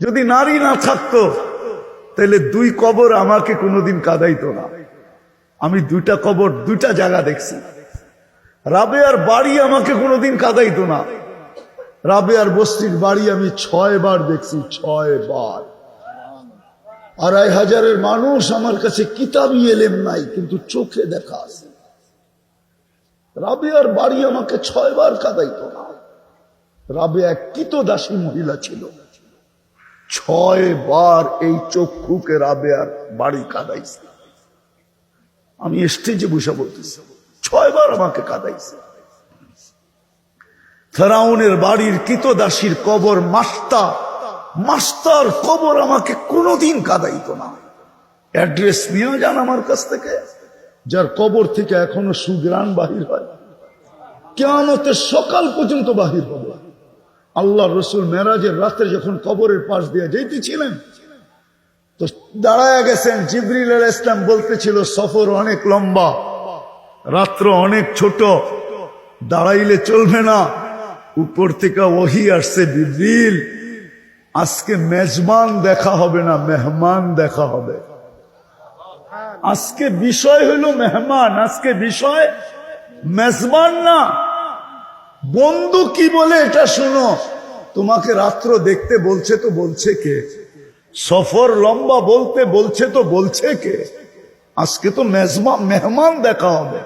যদি নারী না থাকতো, তাহলে দুই কবর আমাকে কোনোদিন কাঁদাইতো না। আমি দুইটা কবর দুইটা জায়গা দেখছি। রাবেয়ার বাড়ি আমাকে কোনোদিন কাঁদাইতো না। রাবেয়ার বস্তির বাড়ি আমি ছয় বার দেখছি, ছয় বার। আড়াই হাজারের মানুষ আমার কাছে কিতাবই এলেম নাই, কিন্তু চোখে দেখা আছে। রাবেয়ার বাড়ি আমাকে ছয় বার কাঁদাইতো না। রাবেয়া কিত দাসী মহিলা ছিল। ছয় বার এই চক্ষুকে রাবেয়ার বাড়ি কাঁদাইছে। আমি স্টেজে বসে বলতেছি, ছয় বার আমাকে কাঁদাইছে। ফেরাউনের বাড়ির কিতদাসীর কবর মাস্তা, মাস্তার কবর আমাকে কোনোদিন কাঁদাইতো না। অ্যাড্রেস নিয়ে যান আমার কাছ থেকে, যার কবর থেকে এখনও সুগ্রাণ বাহির হয়। কেমতের সকাল পর্যন্ত বাহির হবে। আল্লাহ রসুল মেরাজের রাত্রে যখন কবরের পাশ দিয়ে যেতেছিলেন তো দাঁড়ায় গেছেন। জিবরিল ইসলাম বলতেছিল, সফর অনেক লম্বা, রাত্র অনেক ছোট, দাঁড়াইলে চলবে না। উপর থেকে ওহি আসছে, জিবরিল, আজকে মেজমান দেখা হবে না, মেহমান দেখা হবে। আজকে বিষয় হইল মেহমান, আজকে বিষয় মেজবান না। বন্ধু কি বলে এটা শুনো। তোমাকে রাত্র দেখতে বলছে তো বলছে কে? সফর লম্বা বলতে বলছে তো বলছে কে? আজকে তো মেজমা মেহমান দেখা হবে।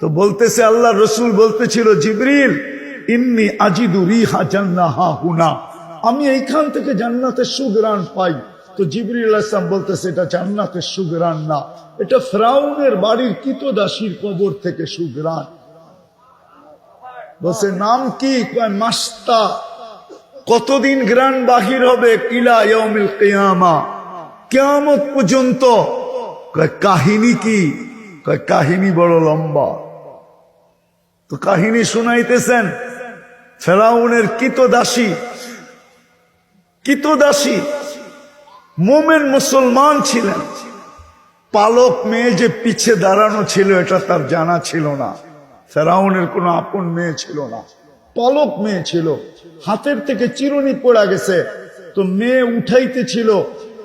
তো বলতেছে আল্লাহ রসুল বলতেছিল, জিবরিল, ইন্নি আজিদু রিহা জান্নাহা হুনা। আমি এইখান থেকে জান্নাতের সুগ্রাণ পাই। তো জিবরিল আসলাম বলতেছে, এটা জান্নাতের সুগ্রাণ না। এটা ফ্রাউনের বাড়ির কিতদাসীর কবর থেকে সুগ্রাণ বলছে, নাম কি? কয়, মাস্তা। কতদিন গ্রান বাহির হবে? কিলা ইয়মিল কিয়ামা। কিয়ামত পর্যন্ত। কয়, কাহিনী কি? কয়, কাহিনী বড় লম্বা। তো কাহিনী শুনাইতেছেন, ফেরাউনের কিতদাসী। কিতদাসী, মোমেন মুসলমান ছিলেন। পালক মেয়ে যে পিছে দাঁড়ানো ছিল, এটা তার জানা ছিল না। ফেরাউনের কোনো আপন মেয়ে ছিল না, পলক মেয়ে ছিল, হাতের থেকে চিরুনি পড়া গেছে। তো মেয়ে উঠাইতেছিল,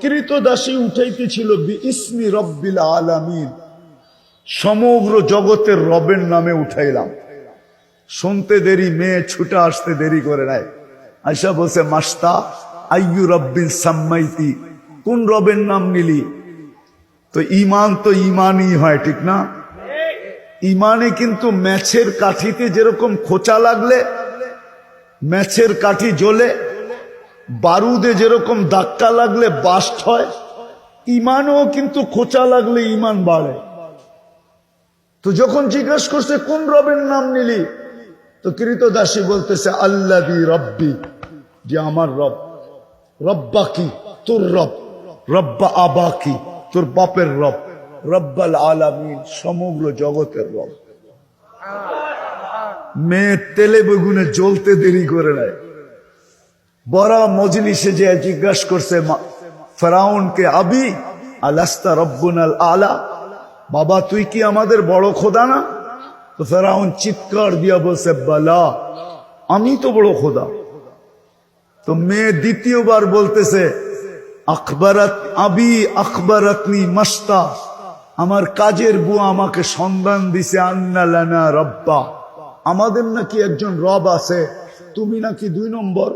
কৃতদাসী উঠাইতেছিল ইসমি রব্বিল আলামিন। সমগ্র জগতের রবের নামে উঠাইলাম। শুনতে দেরি, মেয়ে ছুটে আসতে দেরি করে নাই। আয়সা বলছে, মাস্তা, আইয়ু রব্বিল সাম্মাইতি, কোন রবের নাম নিলি? তো ইমান তো ইমানই হয়, ঠিক না? ইমানে কিন্তু ম্যাচের কাঠিতে যেরকম খোঁচা লাগলে, ম্যাচের কাঠি জ্বলে, বারুদে যেরকম ধাক্কা লাগলে বাস্ট হয়, ইমানও কিন্তু খোঁচা লাগলে ইমান বাড়ে। তো যখন জিজ্ঞেস করছে, কোন রবের নাম নিলি? তো কৃতদাসী বলতেছে আল্লাদি রব্বি। যে আমার রব। রব্বা কি তোর রব। রব্বা আবা কি তোর বাপের রব। রব্বাল আলামিন সমগ্র জগতের রব। মেয়ে তেলে বেগুনে জ্বলতে দেরি করে নেয় বড় মজলিসে যে জিজ্ঞাসা করছে ফেরাউনকে আবি? আলাস্তা রব্বুন আল আলা। বাবা, তুই কি আমাদের বড় খোদা না? তো ফেরাউন চিৎকার দিয়া বলছে, বালা, আমি তো বড় খোদা। তো মেয়ে দ্বিতীয়বার বলতেছে আখবরাত আবি আখবরাতনি মাস্তা। আমার কাজের বুয়া আমাকে সন্ধান দিছে, আন্না লানা রব্বা। আমাদের নাকি একজন রব আছে, তুমি নাকি দুই নম্বর?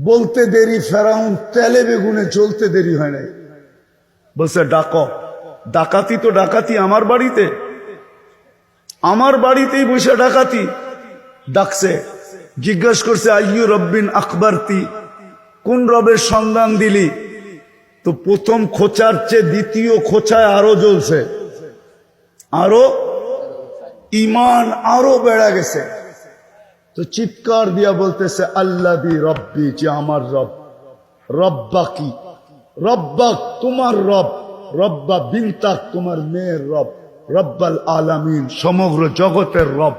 বলতে দেরি, ফেরাউন তেলে বেগুনে চলতে দেরি হয় নাই। বলছে, ডাকো। ডাকাতি তো ডাকাতি, আমার বাড়িতে। আমার বাড়িতেই বসে ডাকাতি। ডাকছে, জিজ্ঞেস করছে, আইয়ু রব্বিন আকবরতি কোন রবের সন্ধান দিলি? তো প্রথম খোঁচার চেয়ে দ্বিতীয় খোঁচায় আরও জ্বলছে। আরও ইমান আরও বেড়া গেছে। তো চিৎকার দিয়া বলতেছে আল্লাহ দি রব্বি, যে আমার রব। রব্বা কি রব্বাক তোমার রব। রব্বা বিনতাক তোমার মেয়ের রব। রব্বাল আলামিন, সমগ্র জগতের রব।